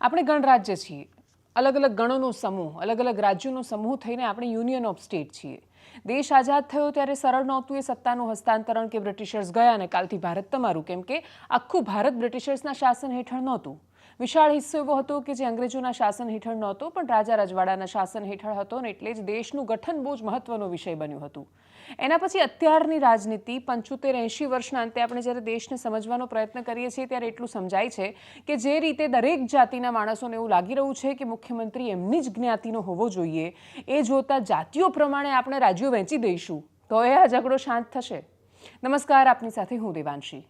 આપણે ગણરાજ્ય છીએ. અલગ અલગ ગણોનો સમૂહ, અલગ અલગ રાજ્યોનો સમૂહ થઈને આપણે યુનિયન ઓફ સ્ટેટ છીએ. દેશ આઝાદ થયો ત્યારે સરળ નહોતું એ સત્તાનું હસ્તાંતરણ કે બ્રિટિશર્સ ગયા અને કાલથી ભારત તમારું, કેમ કે આખું ભારત બ્રિટિશર્સના શાસન હેઠળ નહોતું. વિશાળ હિસ્સો એવો હતો કે જે અંગ્રેજોના શાસન હેઠળ નહોતો, પણ રાજા રજવાડાના શાસન હેઠળ હતો ને એટલે જ દેશનું ગઠન બહુ જ મહત્વનો વિષય બન્યું હતું. એના પછી અત્યારની રાજનીતિ, પંચોતેર એંશી વર્ષના અંતે આપણે જ્યારે દેશને સમજવાનો પ્રયત્ન કરીએ છીએ ત્યારે એટલું સમજાય છે કે જે રીતે દરેક જાતિના માણસોને એવું લાગી રહ્યું છે કે મુખ્યમંત્રી એમની જ જ્ઞાતિનો હોવો જોઈએ, એ જોતા જાતિઓ પ્રમાણે આપણે રાજ્યો વહેંચી દઈશું. તો એ આ ઝઘડો શાંત થશે. નમસ્કાર, આપની સાથે હું દેવાંશી.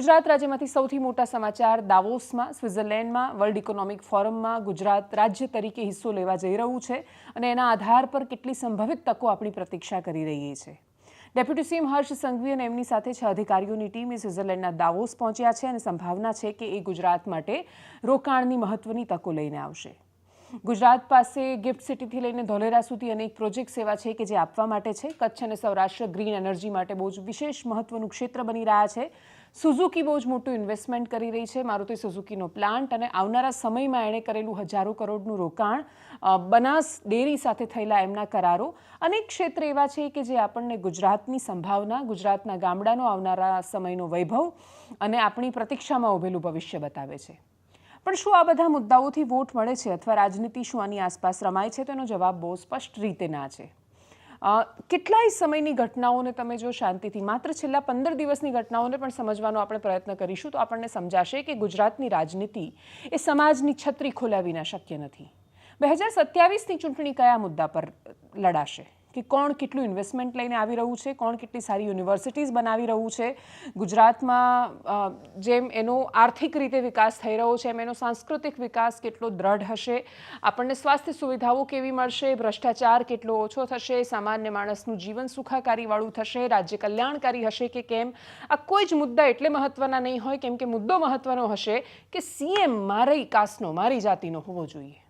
ગુજરાત રાજ્યમાંથી સૌથી મોટા સમાચાર દાવોસમાં, સ્વિટ્ઝરલેન્ડમાં, વર્લ્ડ ઇકોનોમિક ફોરમમાં ગુજરાત રાજ્ય તરીકે હિસ્સો લેવા જઈ રહ્યું છે અને એના આધાર પર કેટલી સંભવિત તકો આપણી પ્રતીક્ષા કરી રહી છે. ડેપ્યુટી સીએમ હર્ષ સંઘવી અને એમની સાથે છ અધિકારીઓની ટીમ એ સ્વિટ્ઝરલેન્ડના દાવોસ પહોંચ્યા છે અને સંભાવના છે કે એ ગુજરાત માટે રોકાણની મહત્વની તકો લઈને આવશે. ગુજરાત પાસે ગિફ્ટ સિટીથી લઈને ધોલેરા સુધી અનેક પ્રોજેક્ટ સેવા છે કે જે આપવા માટે છે. કચ્છ અને સૌરાષ્ટ્ર ગ્રીન એનર્જી માટે બહુ જ વિશેષ મહત્વનું ક્ષેત્ર બની રહ્યા છે. સુઝુકી બહુ જ મોટું ઇન્વેસ્ટમેન્ટ કરી રહી છે. મારુતિ સુઝુકીનો પ્લાન્ટ અને આવનારા સમયમાં એણે કરેલું હજારો કરોડનું રોકાણ બનાસ ડેરી સાથે થયેલા એમના કરારો. અનેક ક્ષેત્ર એવા છે કે જે આપણને ગુજરાતની સંભાવના, ગુજરાતના ગામડાનો આવનારા સમયનો વૈભવ અને આપણી પ્રતીક્ષામાં ઉભેલું ભવિષ્ય બતાવે છે. પણ શું આ બધા મુદ્દાઓથી વોટ મળે છે અથવા રાજનીતિ શું આની આસપાસ રમાય છે? તેનો જવાબ બહુ સ્પષ્ટ રીતે ના છે. કેટલાય સમયની ઘટનાઓને તમે જો શાંતિથી, માત્ર છેલ્લા પંદર દિવસની ઘટનાઓને પણ સમજવાનો આપણે પ્રયત્ન કરીશું, તો આપણને સમજાશે કે ગુજરાતની રાજનીતિ એ સમાજની છત્રી ખોલ્યા વિના શક્ય નથી. બે હજાર સત્યાવીસની ચૂંટણી કયા મુદ્દા પર લડાશે? કે કોણ કેટલું ઇન્વેસ્ટમેન્ટ લઈને આવી રહ્યું છે, કોણ કેટલી સારી યુનિવર્સિટીઝ બનાવી રહ્યું છે. ગુજરાતમાં જેમ એનો આર્થિક રીતે વિકાસ થઈ રહ્યો છે, એમ એનો સાંસ્કૃતિક વિકાસ કેટલો દ્રઢ હશે, આપણને સ્વાસ્થ્ય સુવિધાઓ કેવી મળશે, ભ્રષ્ટાચાર કેટલો ઓછો થશે, સામાન્ય માણસનું જીવન સુખાકારીવાળું થશે, રાજ્ય કલ્યાણકારી હશે કે કેમ? આ કોઈ જ મુદ્દા એટલે મહત્વના નહીં હોય, કેમ કે મુદ્દો મહત્વનો હશે કે સીએમ મારી કાસ્ટનો મારી જાતિનો હોવો જોઈએ.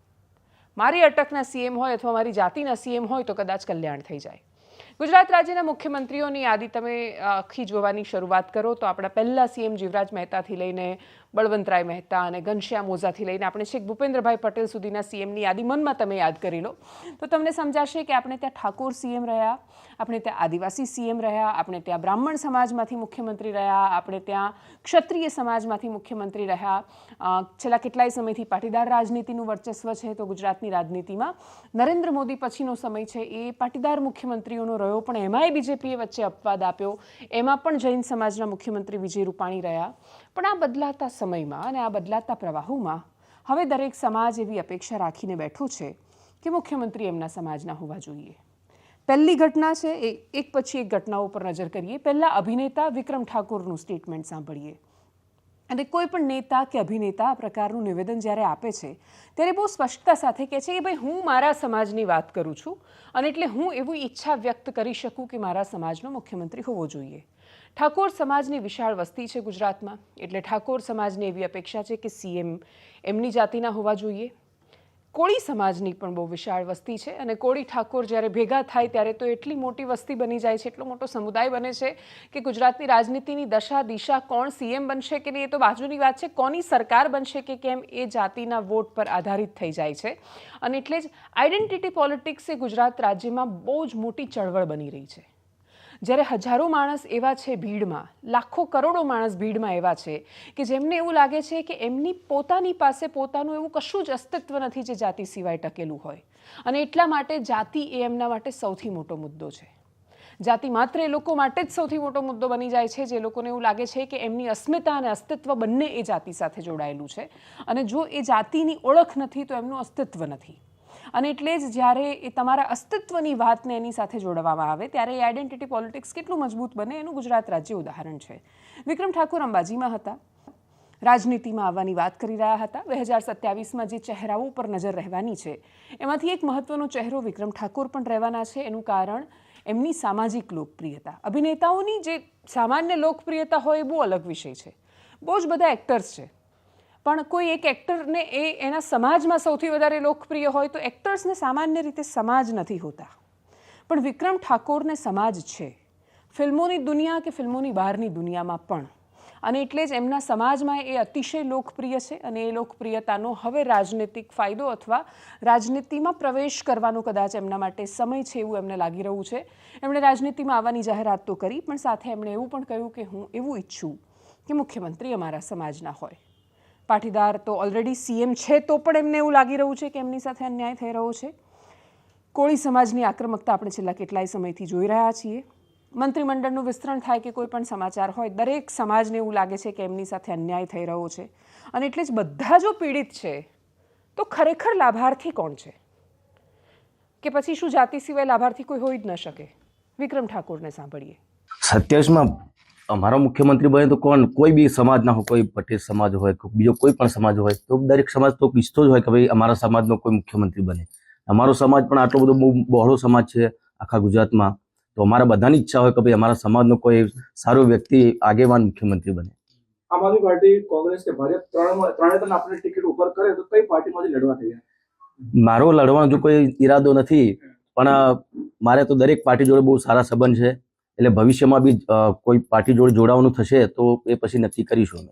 મારી અટકના સીએમ હોય અથવા મારી જાતિના સીએમ હોય તો કદાચ કલ્યાણ થઈ જાય. ગુજરાત રાજ્યના મુખ્યમંત્રીઓની યાદી તમે આખી જોવાની શરૂઆત કરો તો આપણા પહેલા સીએમ જીવરાજ મહેતાથી લઈને બળવંતરાય મહેતા અને ઘનશ્યામ ઓઝાથી લઈને આપણે છેક ભૂપેન્દ્રભાઈ પટેલ સુધીના સીએમની યાદી મનમાં તમે યાદ કરી લો. તો તમને સમજાશે કે આપણે ત્યાં ઠાકોર સીએમ રહ્યા, આપણે ત્યાં આદિવાસી સીએમ રહ્યા, આપણે ત્યાં બ્રાહ્મણ સમાજમાંથી મુખ્યમંત્રી રહ્યા, આપણે ત્યાં ક્ષત્રિય સમાજમાંથી મુખ્યમંત્રી રહ્યા. છેલ્લા કેટલાય સમયથી પાટીદાર રાજનીતિનું વર્ચસ્વ છે તો ગુજરાતની રાજનીતિમાં નરેન્દ્ર મોદી પછીનો સમય છે. એ પાટીદાર મુખ્યમંત્રીઓનો રહ્યો, પણ એમાંય બીજેપીએ વચ્ચે અપવાદ આપ્યો. એમાં પણ જૈન સમાજના મુખ્યમંત્રી વિજય રૂપાણી રહ્યા. પણ આ બદલાતા સમયમાં અને આ બદલાતા પ્રવાહોમાં હવે દરેક સમાજ એવી અપેક્ષા રાખીને બેઠો છે કે મુખ્યમંત્રી એમના સમાજના હોવા જોઈએ. પહેલી ઘટના છે એ, એક પછી એક ઘટનાઓ પર નજર કરીએ. પહેલાં અભિનેતા વિક્રમ ઠાકોરનું સ્ટેટમેન્ટ સાંભળીએ. અને કોઈ પણ નેતા કે અભિનેતા આ પ્રકારનું નિવેદન જ્યારે આપે છે, ત્યારે બહુ સ્પષ્ટતા સાથે કહે છે કે ભાઈ હું મારા સમાજની વાત કરું છું અને એટલે હું એવું ઈચ્છા વ્યક્ત કરી શકું કે મારા સમાજનો મુખ્યમંત્રી હોવો જોઈએ. ઠાકોર સમાજની વિશાળ વસ્તી છે ગુજરાતમાં, એટલે ઠાકોર સમાજની એવી અપેક્ષા છે કે સીએમ એમની જાતિના હોવા જોઈએ. કોળી સમાજની પણ બહુ વિશાળ વસ્તી છે અને કોળી ઠાકોર જ્યારે ભેગા થાય ત્યારે તો એટલી મોટી વસ્તી બની જાય છે, એટલો મોટો સમુદાય બને છે કે ગુજરાતની રાજનીતિની દશા, દિશા કોણ સીએમ બનશે કે નહીં એ તો બાજુની વાત છે, કોની સરકાર બનશે કે કેમ એ જાતિના વોટ પર આધારિત થઈ જાય છે. અને એટલે જ આઈડેન્ટિટી પોલિટિક્સ એ ગુજરાત રાજ્યમાં બહુ જ મોટી ચળવળ બની રહી છે. જ્યારે હજારો માણસ એવા છે ભીડમાં, લાખો કરોડો માણસ ભીડમાં એવા છે, કે જેમને એવું લાગે છે કે એમની પોતાની પાસે પોતાનું એવું કશું જ અસ્તિત્વ નથી જે જાતિ સિવાય ટકેલું હોય. અને એટલા માટે જાતિ એ એમના માટે સૌથી મોટો મુદ્દો છે. જાતિ માત્ર એ લોકો માટે જ સૌથી મોટો મુદ્દો બની જાય છે જે લોકોને એવું લાગે છે કે એમની અસ્મિતા અને અસ્તિત્વ બંને એ જાતિ સાથે જોડાયેલું છે. અને જો એ જાતિની ઓળખ નથી તો એમનું અસ્તિત્વ નથી. અને એટલે જ જ્યારે એ તમારા અસ્તિત્વની વાતને એની સાથે જોડવામાં આવે, ત્યારે એ આઈડેન્ટિટી પોલિટિક્સ કેટલું મજબૂત બને એનું ગુજરાત રાજ્ય ઉદાહરણ છે. વિક્રમ ઠાકોર અંબાજીમાં હતા. રાજનીતિમાં આવવાની વાત કરી રહ્યા હતા. બે હજાર સત્યાવીસમાં જે ચહેરાઓ પર નજર રહેવાની છે, એમાંથી એક મહત્વનો ચહેરો વિક્રમ ઠાકોર પણ રહેવાના છે. એનું કારણ એમની સામાજિક લોકપ્રિયતા. અભિનેતાઓની જે સામાન્ય લોકપ્રિયતા હોય એ બહુ અલગ વિષય છે. બહુ જ બધા એક્ટર્સ છે. પણ કોઈ એક એક્ટરને એ એના સમાજમાં સૌથી વધારે લોકપ્રિય હોય તો એક્ટર્સને સામાન્ય રીતે સમાજ નથી હોતા. પણ વિક્રમ ઠાકોરને સમાજ છે. ફિલ્મોની દુનિયા કે ફિલ્મોની બહારની દુનિયામાં પણ. અને એટલે જ એમના સમાજમાં એ અતિશય લોકપ્રિય છે અને એ લોકપ્રિયતાનો હવે રાજનૈતિક ફાયદો અથવા રાજનીતિમાં પ્રવેશ કરવાનો કદાચ એમના માટે સમય છે એવું એમને લાગી રહ્યું છે. એમણે રાજનીતિમાં આવવાની જાહેરાત તો કરી, પણ સાથે એમણે એવું પણ કહ્યું કે હું એવું ઈચ્છું કે મુખ્યમંત્રી અમારા સમાજના હોય. પાટીદાર તો ઓલરેડી સીએમ છે તો પણ એમને એવું લાગી રહ્યું છે કે એમની સાથે અન્યાય થઈ રહ્યો છે. કોળી સમાજની આક્રમકતા આપણે છેલ્લા કેટલાય સમયથી જોઈ રહ્યા છીએ. મંત્રીમંડળનું વિસ્તરણ થાય કે કોઈ પણ સમાચાર હોય, દરેક સમાજને એવું લાગે છે કે એમની સાથે અન્યાય થઈ રહ્યો છે. અને એટલે જ બધા જો પીડિત છે, તો ખરેખર લાભાર્થી કોણ છે? કે પછી શું જાતિ સિવાય લાભાર્થી કોઈ હોઈ જ ન શકે? વિક્રમ ઠાકોરને સાંભળીએ. સત્યાવીસમાં અમારો મુખ્યમંત્રી બને તો કોણ? કોઈ બી સમાજના હોય કોઈ પટેલ સમાજ હોય બીજો કોઈ પણ સમાજ હોય તો દરેક સમાજ તો ઈચ્છતો જ હોય કે ભાઈ અમારા સમાજનો કોઈ મુખ્યમંત્રી બને. અમારો સમાજ પણ આટલો બધો બહુ બહોળો સમાજ છે આખા ગુજરાતમાં. તો અમારા બધાની ઈચ્છા હોય કે ભાઈ અમારા સમાજનો કોઈ સારો વ્યક્તિ આગેવાન મુખ્યમંત્રી બને. આમ આદમી પાર્ટી કોંગ્રેસ કે ભાજપ ત્રણ ત્રણે ત્રણ આપણે ટિકિટ ઉપર કરે તો કઈ પાર્ટીમાંથી લડવા તૈયાર? મારો લડવાનો જો કોઈ ઈરાદો નથી પણ મારે તો દરેક પાર્ટી જોડે બહુ સારા સંબંધ છે. એટલે ભવિષ્યમાં બી કોઈ પાર્ટી જોડે જોડાવાનું થશે તો એ પછી નક્કી કરીશું